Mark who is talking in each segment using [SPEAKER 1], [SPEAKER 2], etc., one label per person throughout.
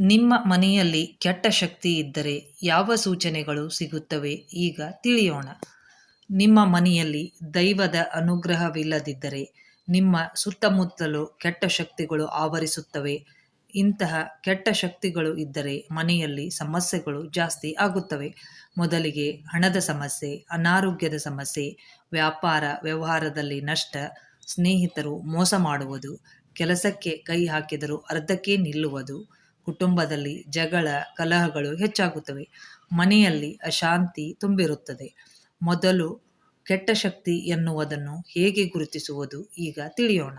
[SPEAKER 1] ನಿಮ್ಮ ಮನೆಯಲ್ಲಿ ಕೆಟ್ಟ ಶಕ್ತಿ ಇದ್ದರೆ ಯಾವ ಸೂಚನೆಗಳು ಸಿಗುತ್ತವೆ ಈಗ ತಿಳಿಯೋಣ. ನಿಮ್ಮ ಮನೆಯಲ್ಲಿ ದೈವದ ಅನುಗ್ರಹವಿಲ್ಲದಿದ್ದರೆ ನಿಮ್ಮ ಸುತ್ತಮುತ್ತಲು ಕೆಟ್ಟ ಶಕ್ತಿಗಳು ಆವರಿಸುತ್ತವೆ. ಇಂತಹ ಕೆಟ್ಟ ಶಕ್ತಿಗಳು ಇದ್ದರೆ ಮನೆಯಲ್ಲಿ ಸಮಸ್ಯೆಗಳು ಜಾಸ್ತಿ ಆಗುತ್ತವೆ. ಮೊದಲಿಗೆ ಹಣದ ಸಮಸ್ಯೆ, ಅನಾರೋಗ್ಯದ ಸಮಸ್ಯೆ, ವ್ಯಾಪಾರ ವ್ಯವಹಾರದಲ್ಲಿ ನಷ್ಟ, ಸ್ನೇಹಿತರು ಮೋಸ ಮಾಡುವುದು, ಕೆಲಸಕ್ಕೆ ಕೈ ಹಾಕಿದರೂ ಅರ್ಧಕ್ಕೆ ನಿಲ್ಲುವುದು ಕುಟುಂಬದಲ್ಲಿ ಜಗಳ, ಕಲಹಗಳು ಹೆಚ್ಚಾಗುತ್ತವೆ. ಮನೆಯಲ್ಲಿ ಅಶಾಂತಿ ತುಂಬಿರುತ್ತದೆ. ಮೊದಲು ಕೆಟ್ಟ ಶಕ್ತಿ ಎನ್ನುವುದನ್ನು ಹೇಗೆ ಗುರುತಿಸುವುದು ಈಗ ತಿಳಿಯೋಣ.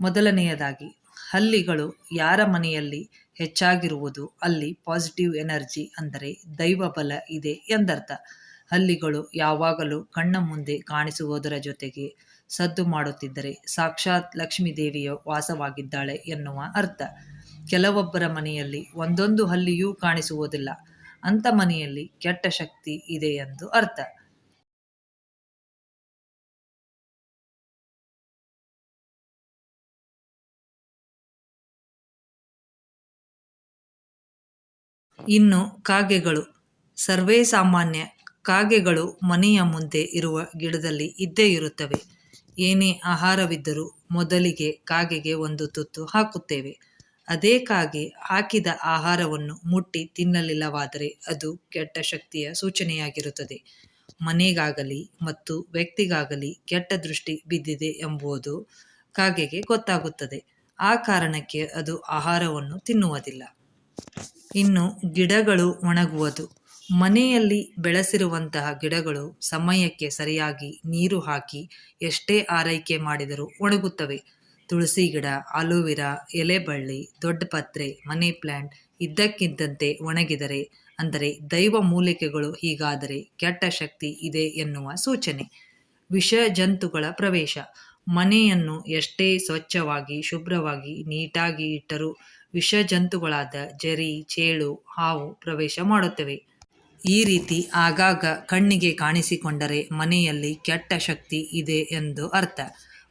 [SPEAKER 1] ಮೊದಲನೆಯದಾಗಿ ಹಲ್ಲಿಗಳು ಯಾರ ಮನೆಯಲ್ಲಿ ಹೆಚ್ಚಾಗಿರುವುದು ಅಲ್ಲಿ ಪಾಸಿಟಿವ್ ಎನರ್ಜಿ ಅಂದರೆ ದೈವ ಬಲ ಇದೆ ಎಂದರ್ಥ. ಹಲ್ಲಿಗಳು ಯಾವಾಗಲೂ ಕಣ್ಣ ಮುಂದೆ ಕಾಣಿಸುವುದರ ಜೊತೆಗೆ ಸದ್ದು ಮಾಡುತ್ತಿದ್ದರೆ ಸಾಕ್ಷಾತ್ ಲಕ್ಷ್ಮೀ ದೇವಿಯ ವಾಸವಾಗಿದ್ದಾಳೆ ಎನ್ನುವ ಅರ್ಥ. ಕೆಲವೊಬ್ಬರ ಮನೆಯಲ್ಲಿ ಒಂದೊಂದು ಹಲ್ಲಿಯೂ ಕಾಣಿಸುವುದಿಲ್ಲ. ಅಂಥ ಮನೆಯಲ್ಲಿ ಕೆಟ್ಟ ಶಕ್ತಿ ಇದೆ ಎಂದು ಅರ್ಥ. ಇನ್ನು ಕಾಗೆಗಳು. ಸರ್ವೇ ಸಾಮಾನ್ಯ ಕಾಗೆಗಳು ಮನೆಯ ಮುಂದೆ ಇರುವ ಗಿಡದಲ್ಲಿ ಇದ್ದೇ ಇರುತ್ತವೆ. ಏನೇ ಆಹಾರವಿದ್ದರೂ ಮೊದಲಿಗೆ ಕಾಗೆಗೆ ಒಂದು ತುತ್ತು ಹಾಕುತ್ತೇವೆ. ಅದೇ ಕಾಗೆ ಹಾಕಿದ ಆಹಾರವನ್ನು ಮುಟ್ಟಿ ತಿನ್ನಲಿಲ್ಲವಾದರೆ ಅದು ಕೆಟ್ಟ ಶಕ್ತಿಯ ಸೂಚನೆಯಾಗಿರುತ್ತದೆ. ಮನೆಗಾಗಲಿ ಮತ್ತು ವ್ಯಕ್ತಿಗಾಗಲಿ ಕೆಟ್ಟ ದೃಷ್ಟಿ ಬಿದ್ದಿದೆ ಎಂಬುದು ಕಾಗೆಗೆ ಗೊತ್ತಾಗುತ್ತದೆ. ಆ ಕಾರಣಕ್ಕೆ ಅದು ಆಹಾರವನ್ನು ತಿನ್ನುವುದಿಲ್ಲ. ಇನ್ನು ಗಿಡಗಳು ಒಣಗುವುದು. ಮನೆಯಲ್ಲಿ ಬೆಳೆಸಿರುವಂತಹ ಗಿಡಗಳು ಸಮಯಕ್ಕೆ ಸರಿಯಾಗಿ ನೀರು ಹಾಕಿ ಎಷ್ಟೇ ಆರೈಕೆ ಮಾಡಿದರೂ ಒಣಗುತ್ತವೆ. ತುಳಸಿ ಗಿಡ, ಆಲೋವೆರಾ, ಎಲೆಬಳ್ಳಿ, ದೊಡ್ಡ ಪತ್ರೆ, ಮನಿ ಪ್ಲ್ಯಾಂಟ್ ಇದ್ದಕ್ಕಿದ್ದಂತೆ ಒಣಗಿದರೆ, ಅಂದರೆ ದೈವ ಮೂಲಿಕೆಗಳು ಹೀಗಾದರೆ ಕೆಟ್ಟ ಶಕ್ತಿ ಇದೆ ಎನ್ನುವ ಸೂಚನೆ. ವಿಷ ಜಂತುಗಳ ಪ್ರವೇಶ. ಮನೆಯನ್ನು ಎಷ್ಟೇ ಸ್ವಚ್ಛವಾಗಿ, ಶುಭ್ರವಾಗಿ, ನೀಟಾಗಿ ಇಟ್ಟರೂ ವಿಷ ಜಂತುಗಳಾದ ಜರಿ, ಚೇಳು, ಹಾವು ಪ್ರವೇಶ ಮಾಡುತ್ತವೆ. ಈ ರೀತಿ ಆಗಾಗ ಕಣ್ಣಿಗೆ ಕಾಣಿಸಿಕೊಂಡರೆ ಮನೆಯಲ್ಲಿ ಕೆಟ್ಟ ಶಕ್ತಿ ಇದೆ ಎಂದು ಅರ್ಥ.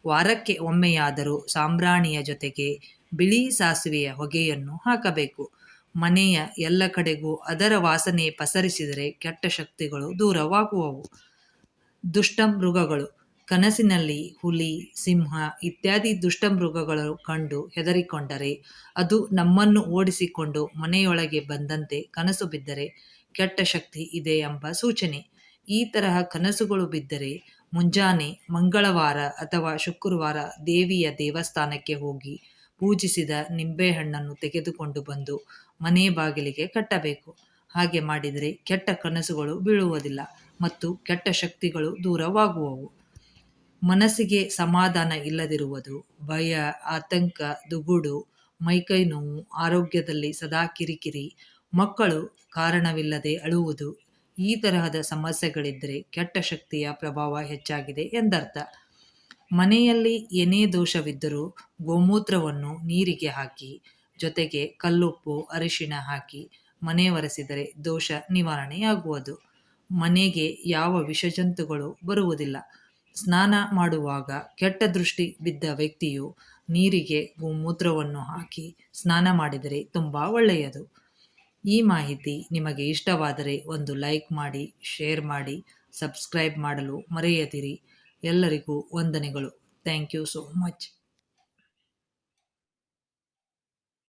[SPEAKER 1] ವಾರಕ್ಕೆ ಒಮ್ಮೆಯಾದರೂ ಸಾಂಬ್ರಾಣಿಯ ಜೊತೆಗೆ ಬಿಳಿ ಸಾಸಿವೆಯ ಹೊಗೆಯನ್ನು ಹಾಕಬೇಕು. ಮನೆಯ ಎಲ್ಲ ಕಡೆಗೂ ಅದರ ವಾಸನೆ ಪಸರಿಸಿದರೆ ಕೆಟ್ಟ ಶಕ್ತಿಗಳು ದೂರವಾಗುವವು. ದುಷ್ಟ ಮೃಗಗಳು, ಕನಸಿನಲ್ಲಿ ಹುಲಿ, ಸಿಂಹ ಇತ್ಯಾದಿ ದುಷ್ಟ ಮೃಗಗಳು ಕಂಡು ಹೆದರಿಕೊಂಡರೆ ಅದು ನಮ್ಮನ್ನು ಓಡಿಸಿಕೊಂಡು ಮನೆಯೊಳಗೆ ಬಂದಂತೆ ಕನಸು ಬಿದ್ದರೆ ಕೆಟ್ಟ ಶಕ್ತಿ ಇದೆ ಎಂಬ ಸೂಚನೆ. ಈ ತರಹ ಕನಸುಗಳು ಬಿದ್ದರೆ ಮುಂಜಾನೆ ಮಂಗಳವಾರ ಅಥವಾ ಶುಕ್ರವಾರ ದೇವಿಯ ದೇವಸ್ಥಾನಕ್ಕೆ ಹೋಗಿ ಪೂಜಿಸಿದ ನಿಂಬೆಹಣ್ಣನ್ನು ತೆಗೆದುಕೊಂಡು ಬಂದು ಮನೆ ಬಾಗಿಲಿಗೆ ಕಟ್ಟಬೇಕು. ಹಾಗೆ ಮಾಡಿದರೆ ಕೆಟ್ಟ ಕನಸುಗಳು ಬೀಳುವುದಿಲ್ಲ ಮತ್ತು ಕೆಟ್ಟ ಶಕ್ತಿಗಳು ದೂರವಾಗುವವು. ಮನಸ್ಸಿಗೆ ಸಮಾಧಾನ ಇಲ್ಲದಿರುವುದು, ಭಯ, ಆತಂಕ, ದುಗುಡು, ಮೈಕೈ ನೋವು, ಆರೋಗ್ಯದಲ್ಲಿ ಸದಾ ಕಿರಿಕಿರಿ, ಮಕ್ಕಳು ಕಾರಣವಿಲ್ಲದೆ ಅಳುವುದು ಈ ತರಹದ ಸಮಸ್ಯೆಗಳಿದ್ದರೆ ಕೆಟ್ಟ ಶಕ್ತಿಯ ಪ್ರಭಾವ ಹೆಚ್ಚಾಗಿದೆ ಎಂದರ್ಥ. ಮನೆಯಲ್ಲಿ ಏನೇ ದೋಷವಿದ್ದರೂ ಗೋಮೂತ್ರವನ್ನು ನೀರಿಗೆ ಹಾಕಿ, ಜೊತೆಗೆ ಕಲ್ಲುಪ್ಪು, ಅರಿಶಿಣ ಹಾಕಿ ಮನೆ ಒರೆಸಿದರೆ ದೋಷ ನಿವಾರಣೆಯಾಗುವುದು. ಮನೆಗೆ ಯಾವ ವಿಷಜಂತುಗಳು ಬರುವುದಿಲ್ಲ. ಸ್ನಾನ ಮಾಡುವಾಗ ಕೆಟ್ಟ ದೃಷ್ಟಿ ಬಿದ್ದ ವ್ಯಕ್ತಿಯು ನೀರಿಗೆ ಗೋಮೂತ್ರವನ್ನು ಹಾಕಿ ಸ್ನಾನ ಮಾಡಿದರೆ ತುಂಬ ಒಳ್ಳೆಯದು. ಈ ಮಾಹಿತಿ ನಿಮಗೆ ಇಷ್ಟವಾದರೆ ಒಂದು ಲೈಕ್ ಮಾಡಿ, ಶೇರ್ ಮಾಡಿ, ಸಬ್ಸ್ಕ್ರೈಬ್ ಮಾಡಲು ಮರೆಯದಿರಿ. ಎಲ್ಲರಿಗೂ ವಂದನೆಗಳು. Thank you so much.